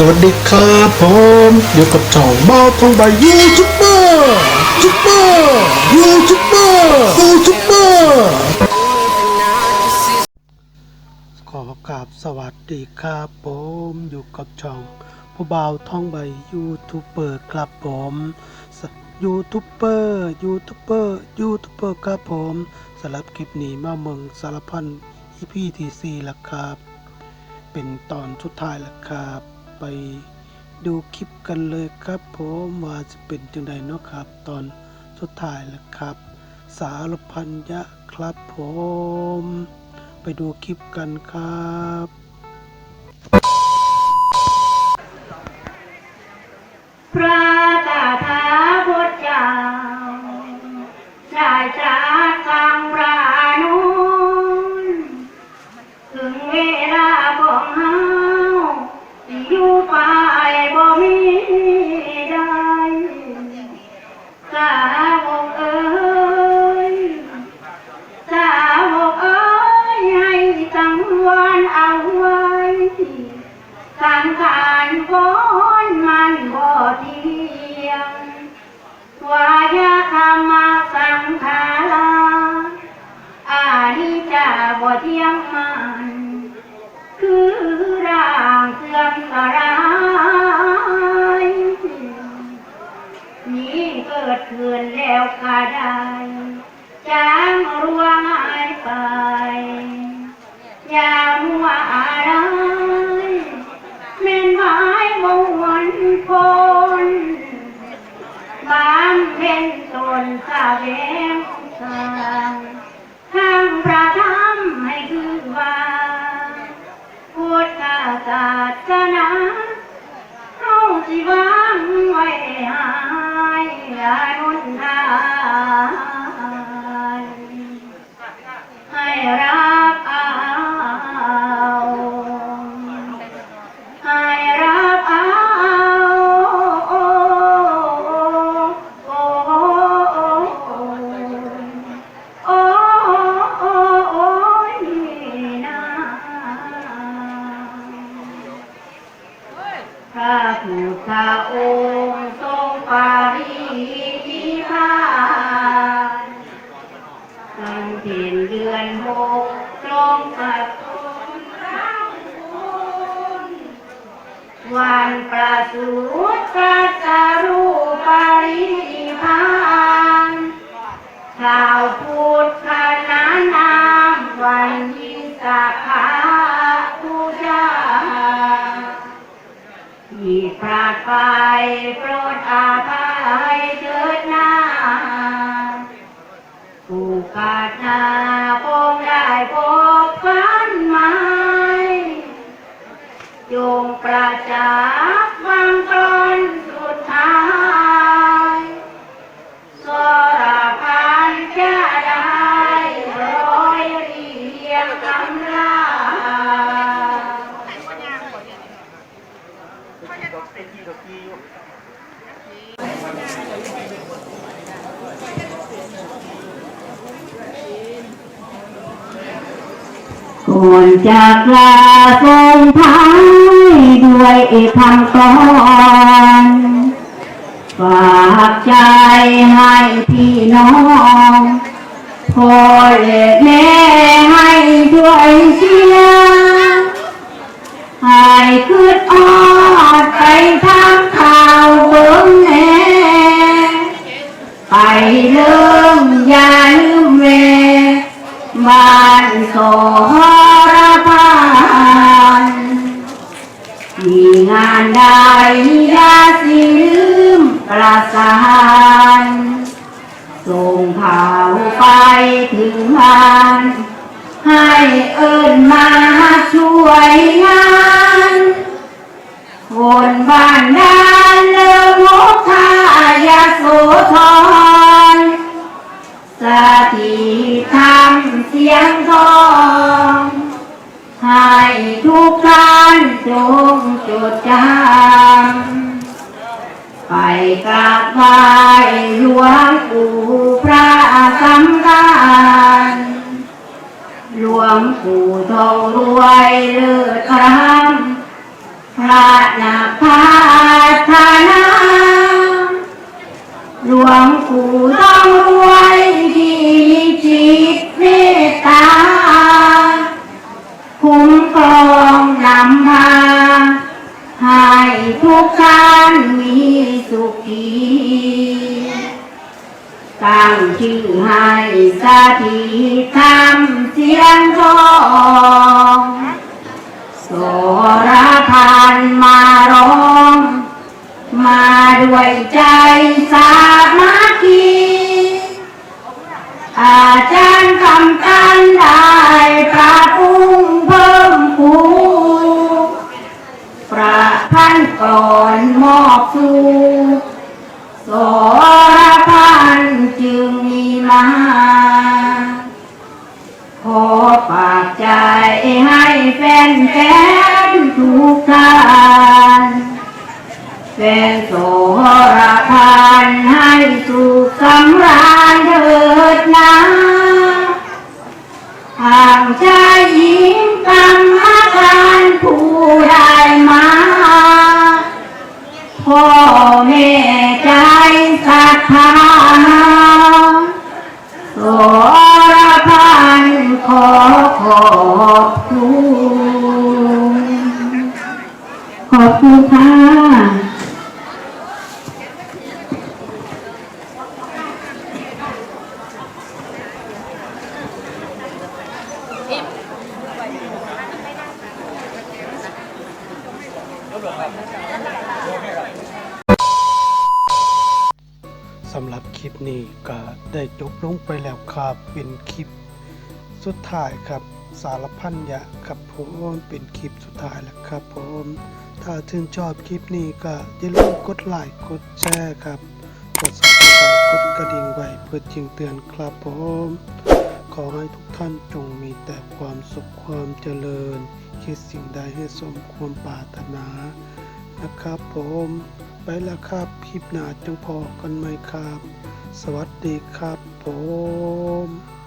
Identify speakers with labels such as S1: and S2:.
S1: สวัสดีครับผมอยู่กับช่องบ้าทองใบยูทูบเบอร์ยูทูบเบอร์ยูทูบเบอร์ยูทูบเบอร์ขอกราบสวัสดีครับผมอยู่กับช่องผู้บ่าวทองใบยูทูบเบอร์ครับผมยูทูบเบอร์ยูทูบเบอร์ยูทูบเบอร์ครับผมสำหรับคลิปนี้มาเมืองสารพันอีพีทีซีแล้วครับ เป็นตอนสุดท้ายล้วครับ ไปดูคลิปกันเลยครับผมว่าจะเป็นจังไดเนาะครับ ตอนสุดท้ายแล้วครับ สารพันยะครับผม ไปดูคลิปกันครับ
S2: พระตถาคตเจ้าได้ตรัสสั่งรานุนถึงเว สังวรเอาไว้สังขารคนมันบ่เที่ยงวายาธรรมสังขาราอานิจจาบ่เที่ยงมันคือร่างเสื่อมสลายนี่เกิดขึ้นแล้วก็ได้จางร่วงหายไป เวมสางทางพระธรรมให้คือว่าพุทธศาสนาเข้าสิวางไว้ให้อานุนทายให้รั ตั้งเพ็ญเดือนหกตรงกับคนรักคุณวันประสูติตรัสรู้ปรินิพานชาวพุทธนานามวันวิสาขาบูชาที่พลาดไปโปรดอาภัยเถิดนา บาดนาคงได้พบกันไหมยงประจา ก่อนจากลาทรงท้ายด้วยคำก่อนฝากใจให้พี่น้องพ่อและแม่ให้ช่วยเชียร์ให้คืดออดไปทางข่าวเบิ่งแน่ไปเริ่มอย่าลืมเวบ้านโสรพานใดยาสิลืมประสานส่งข่าไปถึงงาน ให้เอิญมาช่วยงานคนบ้านนานเลิกงกท ไปกราบไหว้หลวงปู่พระสังฆานหลวงปู่ทองรวยเลิศครั้งพระนาคาธนาหลวงปู่ต้องรวยที่มีจิตเมตตาคุ้มครองนำพาให้ทุกท่านมี สุขีตั้งชื่อให้สถิตทำเสียงทองโสรพันมาร้องันก่อนมอบสู่สรพันจึงมีมา ขอฝากใจให้แฟนแฟนทุกท่าน แม่ใจศรัทธาสรพันขอขอบคุณขอบคุณค่ะ
S1: คลิปนี้ก็ได้จบลงไปแล้วครับ เป็นคลิปสุดท้ายครับสารพันยะครับผมเป็นคลิปสุดท้ายแล้วครับผมถ้าชื่นชอบคลิปนี้ก็อย่าลืมกดไลค์กดแชร์ครับกด subscribe กดกระดิ่งไว้เพื่อแจ้งเตือนครับผมขอให้ทุกท่านจงมีแต่ความสุขความเจริญ คิดสิ่งใดให้สมความปรารถนานะครับผม ไปแล้วครับคลิปหน้าจังพอกันไหมครับ สวัสดีครับผม